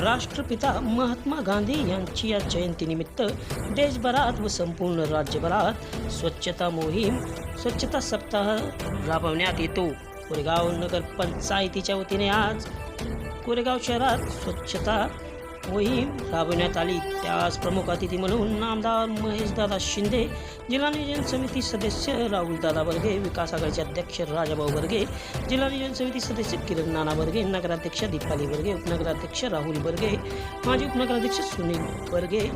राष्ट्रपिता महात्मा गांधी यांची या जयंतीनिमित्त देशभरात व संपूर्ण राज्यभरात स्वच्छता मोहीम स्वच्छता सप्ताह राबवण्यात येतो. कोरेगाव नगर पंचायतीच्या वतीने आज कोरेगाव शहरात स्वच्छता मोहीम राबवण्यात आली. त्यास प्रमुख अतिथी म्हणून आमदार महेशदादा शिंदे जिल्हा नियोजन समिती सदस्य राहुलदादा बर्गे विकास आघाडीचे अध्यक्ष राजाभाऊ बर्गे जिल्हा नियोजन समिती सदस्य किरण नाना बर्गे नगराध्यक्ष दीपाली बर्गे उपनगराध्यक्ष राहुल बर्गे माजी उपनगराध्यक्ष सुनील बर्गे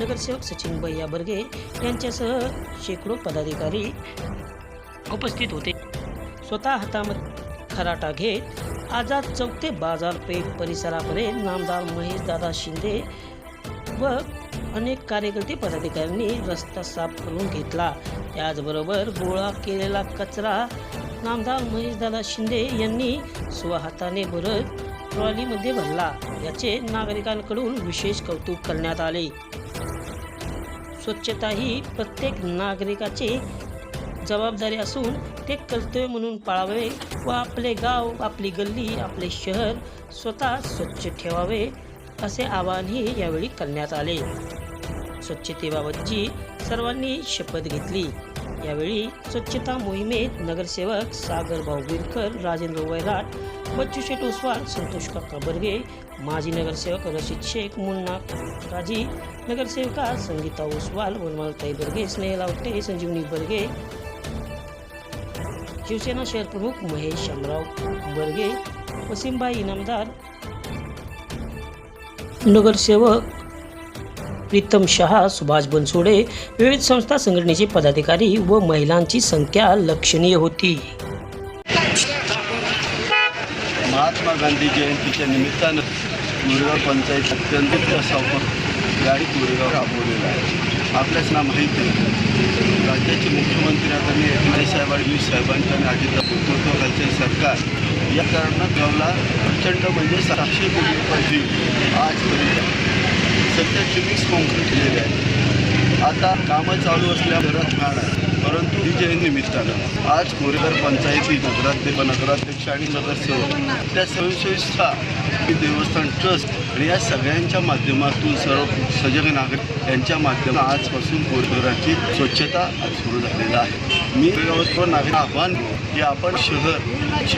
नगरसेवक सचिन भैया बर्गे यांच्यासह शेकडो पदाधिकारी उपस्थित होते. स्वतः हातामध्ये खराटा घेत आझाद चौक ते बाजारपेठ परिसरापर्यंत नामदार महेशदादा शिंदे व अनेक कार्यकर्ते पदाधिकाऱ्यांनी रस्ता साफ करून घेतला. त्याचबरोबर गोळा केलेला कचरा नामदार महेशदादा शिंदे यांनी स्वहाताने भरत ट्रॉलीमध्ये भरला. याचे नागरिकांकडून विशेष कौतुक करण्यात आले. स्वच्छता ही प्रत्येक नागरिकाचे जबाबदारी असून ते कर्तव्य म्हणून पाळावे व आपले गाव आपली गल्ली आपले शहर स्वतः स्वच्छ ठेवावे असे आवाहनही यावेळी करण्यात आले. स्वच्छतेबाबतची सर्वांनी शपथ घेतली. यावेळी स्वच्छता मोहिमेत नगरसेवक सागर भाऊ बिरकर राजेंद्र वैराट बच्चू शेठ ओसवाल संतोष काका बर्गे माजी नगरसेवक रशीद शेख मुन्ना काजी नगरसेविका संगीता ओसवाल वनमालताई बर्गे स्नेहला लावटे संजीवनी बर्गे शिवसेना शहरप्रमुख महेश शामराव बर्गे वसीमबाई इनामदार नगरसेवक प्रीतम शहा सुभाष बनसोडे विविध संस्था संघटनेचे पदाधिकारी व महिलांची संख्या लक्षणीय होती. महात्मा गांधी जयंतीच्या निमित्तानं मुरगाव पंचायत अत्यंत गाडी मुरगाव राबवलेला आहे. आपल्याच ना माहिती नाही. राज्याचे मुख्यमंत्री आदरणीय एकनाथ साहेब आणि साहेबांच्या आणि अजित नेतृत्वाखालचे सरकार. या कारणानं गावला प्रचंड म्हणजे सहाशे कोटी रुपयाची आजपर्यंत सध्या चिमिक्स कॉन्क्रीट केलेले आहे. आता कामं चालू असल्या घरात आहे परंतु ही निमित्तानं आज कोरेगाव पंचायती नगराध्यक्ष नगराध्यक्ष आणि नगरसेवक त्या स्वयंसेविका की देवस्थान ट्रस्ट आणि या सगळ्यांच्या माध्यमातून सर्व सजग नागरिक यांच्या माध्यमात आजपासून कोरेगावची स्वच्छता आज सुरू झालेला आहे. मी कोरेगावकर नागरिक आव्हान की आपण शहर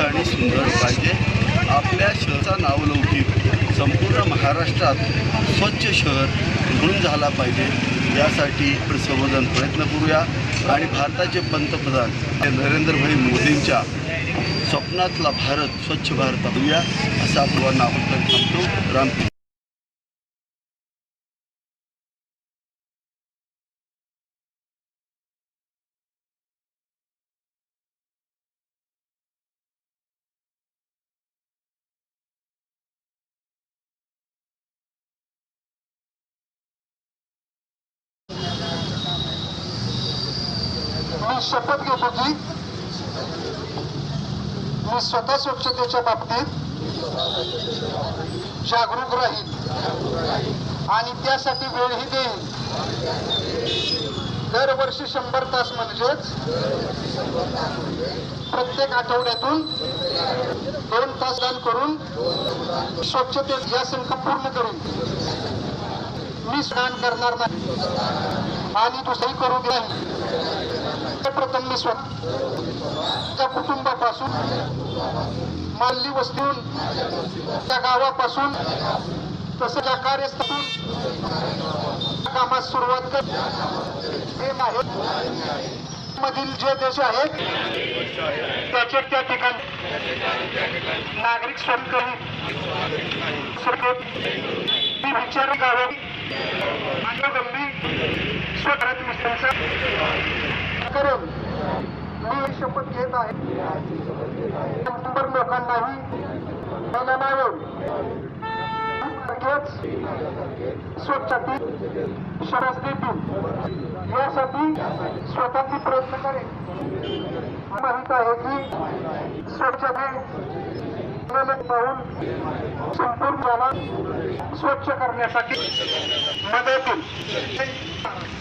आणि सुंदर पाहिजे. आपल्या शहराचा नावलौकिक संपूर्ण महाराष्ट्रात स्वच्छ शहर म्हणून झाला पाहिजे. यासाठी आपण सर्वजण प्रयत्न करूया. आणि भारताचे पंतप्रधान हे नरेंद्रभाई मोदींच्या स्वप्नातला भारत स्वच्छ भारत करूया असं आपण आमंत्रण थांबतो. राम मी शपथ घेतो की मी स्वतः स्वच्छतेच्या बाबतीत जागरूक राहील आणि त्यासाठी वेळही देईन. दरवर्षी शंभर तास म्हणजेच प्रत्येक आठवड्यातून दोन तास दान करून स्वच्छते या संख्या पूर्ण करून. मी स्नान करणार नाही. आणि दुसरी करू नाही. प्रथम मी कुटुंबापासून माल्ली वस्तीहून त्या गावापासून तसं त्या कार्यस्थळातून कामास सुरुवात कर हे नाही मधील जे देश आहेत त्याचे त्या ठिकाणी नागरिक स्वतंत्र विचार गावे. आणि गंभीर स्वतःच मिस्त्रांचा करून शपथ आहे शंभर लोकांनाही स्वच्छते शरस देतील यासाठी स्वतःची प्रयत्न करेल माहीत आहे की स्वच्छते पाहून संपूर्ण स्वच्छ करण्यासाठी मदत होईल